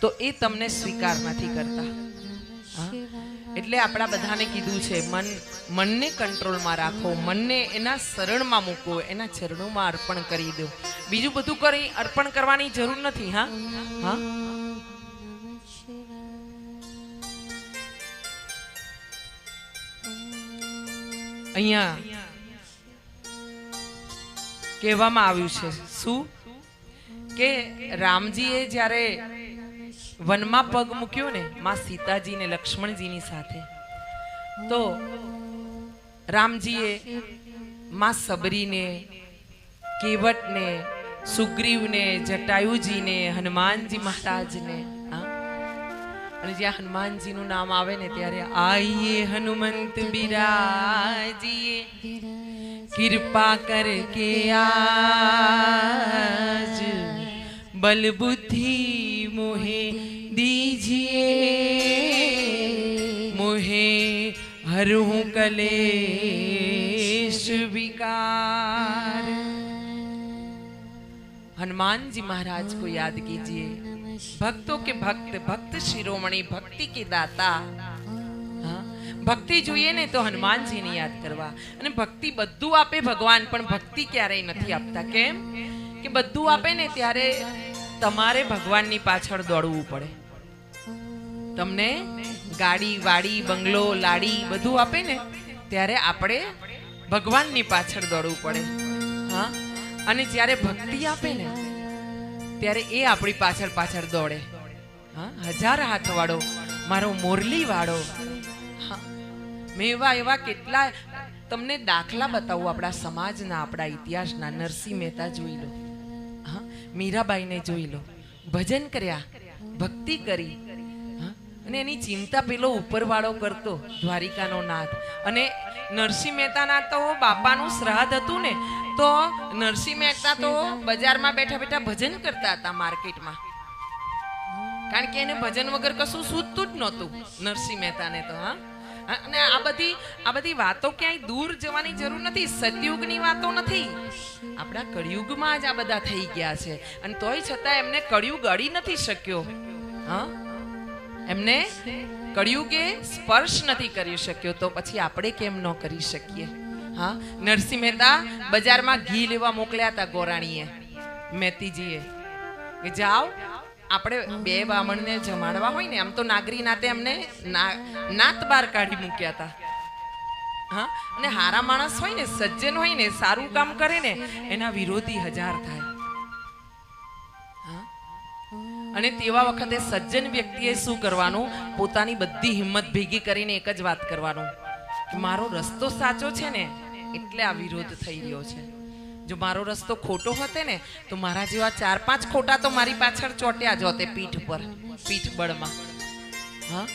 તો એ તમને સ્વીકાર નથી કરતા? એટલે આપણા બધાને કીધું છે, મન, મનને કંટ્રોલમાં રાખો, મનને એના શરણમાં મૂકો, એના ચરણોમાં અર્પણ કરી દો. બીજું બધું કરી અર્પણ કરવાની જરૂર નથી, હા? હા? અહીંયા કહેવામાં આવ્યું છે, શું? કે રામજીએ જ્યારે વનમાં પગ મૂક્યો ને માં સીતાજી ને લક્ષ્મણજીની સાથે. તો રામજીએ માં સબરીને, કેવટને, સુગ્રીવને, જટાયુજીને, હનુમાનજી મહારાજને અને જ્યાં હનુમાનજીનું નામ આવે ને ત્યારે આઈએ હનુમંત બિરાજીએ, કૃપા કરકે આજ બલબુદ્ધિ हरहूँ कलेश विकार हनुमान जी महाराज को याद कीजिए भक्तों के भक्त भक्त शिरोमणि भक्ति के दाता હા? ભક્તિ જોઈએ ને તો હનુમાનજીને યાદ કરવા અને ભક્તિ બધું આપે ભગવાન પણ ભક્તિ ક્યારેય નથી આપતા કેમ કે બધું આપે ને ત્યારે તમારે ભગવાનની પાછળ દોડવું પડે તમને ગાડી, વાડી, બંગલો, લાડી બધું આપે ને, ત્યારે આપણે ભગવાનની પાછળ દોડવું પડે. હા? અને જ્યારે ભક્તિ આપે ને, ત્યારે એ આપણી પાછળ પાછળ દોડે. હા? હજાર હાથ વાળો મારો મોરલી વાળો મેં એવા એવા કેટલા તમને દાખલા બતાવું આપણા સમાજના, આપણા ઇતિહાસના. નરસિંહ મહેતા જોઈ લો. હા? મીરાબાઈને જોઈ લો. ભજન કર્યા, ભક્તિ કરી. અને એની ચિંતા પેલો ઉપરવાળો કરતો, દ્વારિકાનો નાથ. અને નરસિંહ મહેતાના તો બાપાનું શ્રાદ્ધ હતું ને, તો નરસિંહ મહેતા તો બજારમાં બેઠા બેઠા ભજન કરતા હતા માર્કેટમાં. કારણ કે એને ભજન વગર કશું સૂઝતું જ નહોતું, નરસિંહ મહેતાને તો, હા. અને આ બધી આ બધી વાતો ક્યાંય દૂર જવાની જરૂર નથી, સતયુગની વાતો નથી. આપણા કળિયુગમાં જ આ બધા થઈ ગયા છે. અને તોય છતાં એમને કળિયુગ અડી નથી શક્યો. હા. એમને કળિયુગે સ્પર્શ નથી કરી શક્યો, તો પછી આપણે કેમ ન કરી શકીએ? હા? નરસિંહ મહેતા બજારમાં ઘી લેવા મોકલ્યા હતા ગોરાણીએ, મેતીજીએ. કે જાઓ, આપણે બે બામણને જમાડવા હોય ને, આમ તો નાગરી નાતે અમને નાત બાર કાઢી મૂક્યા હતા. હા? અને હારા માણસ હોય ને, સજ્જન હોય ને, સારું કામ કરે ને, એના વિરોધી હજાર થાય. અને તેવા વખતે સજ્જન વ્યક્તિએ શું કરવાનું? પોતાની બધી હિંમત ભેગી કરીને એક જ વાત કરવાનું. મારો રસ્તો સાચો છે ને, એટલે આ વિરોધ થઈ રહ્યો છે. જો મારો રસ્તો ખોટો હોતે ને, તો મારા જેવા ચાર પાંચ ખોટા તો મારી પાછળ ચોટ્યા જ હોતે પીઠ પર, પીઠ બળમાં. હા?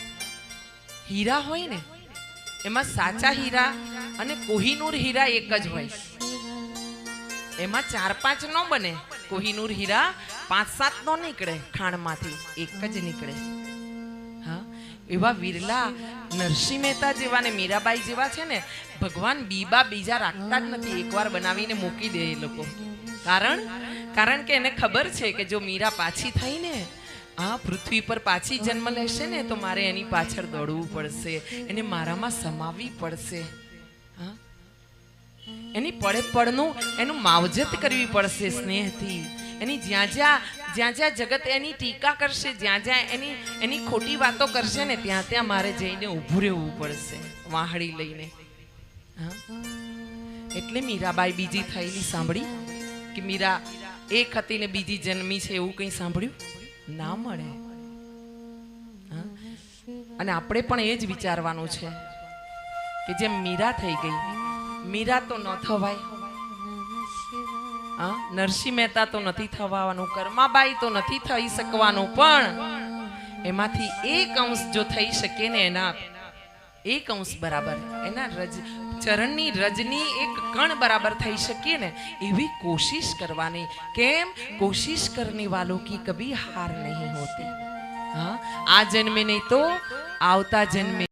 હીરા હોય ને, એમાં સાચા હીરા અને કોહિનૂર હીરા એક જ હોય. એમાં ચાર પાંચ ન બને, કોહિનૂર હીરા પાંચ સાત નો નીકળે ખાણમાંથી, એક જ નીકળે. હા? એવા વિરલા નરસિંહ મહેતા જેવા ને મીરાબાઈ જેવા છે ને, ભગવાન બીબા બીજા રાખતા જ નથી, એકવાર બનાવીને મૂકી દે એ લોકો. કારણ? કારણ કે એને ખબર છે કે જો મીરા પાછી થઈ ને, આ પૃથ્વી પર પાછી જન્મ લેશે ને, તો મારે એની પાછળ દોડવું પડશે, એને મારામાં સમાવવી પડશે. એની પડે પડનું એનું માવજત કરવી પડશે સ્નેહથી. એની જ્યાં જ્યાં જ્યાં જ્યાં જગત એની ટીકા કરશે, જ્યાં જ્યાં એની એની ખોટી વાતો કરશે ને, ત્યાં ત્યાં મારે જઈને ઊભું રહેવું પડશે વાહડી લઈને. એટલે મીરાબાઈ બીજી થયેલી સાંભળી? કે મીરા એક હતી ને બીજી જન્મી છે, એવું કંઈ સાંભળ્યું? ના મળે? અને આપણે પણ એ જ વિચારવાનું છે કે જેમ મીરા થઈ ગઈ, મીરા તો ન થવાય. હા? નરસિંહ મહેતા તો નથી થવાનું, કર્માબાઈ તો નથી થઈ શકવાનું, પણ એમાંથી એક અંશ જો થઈ શકે ને એના, એક અંશ બરાબર, એના રજ, ચરણની રજની એક કણ બરાબર થઈ શકીએ ને, એવી કોશિશ કરવાની. કેમ? કોશિશ કરને વાલો કી કભી હાર નહીં હોતી. હા? આ જન્મે નહીં તો આવતા જન્મે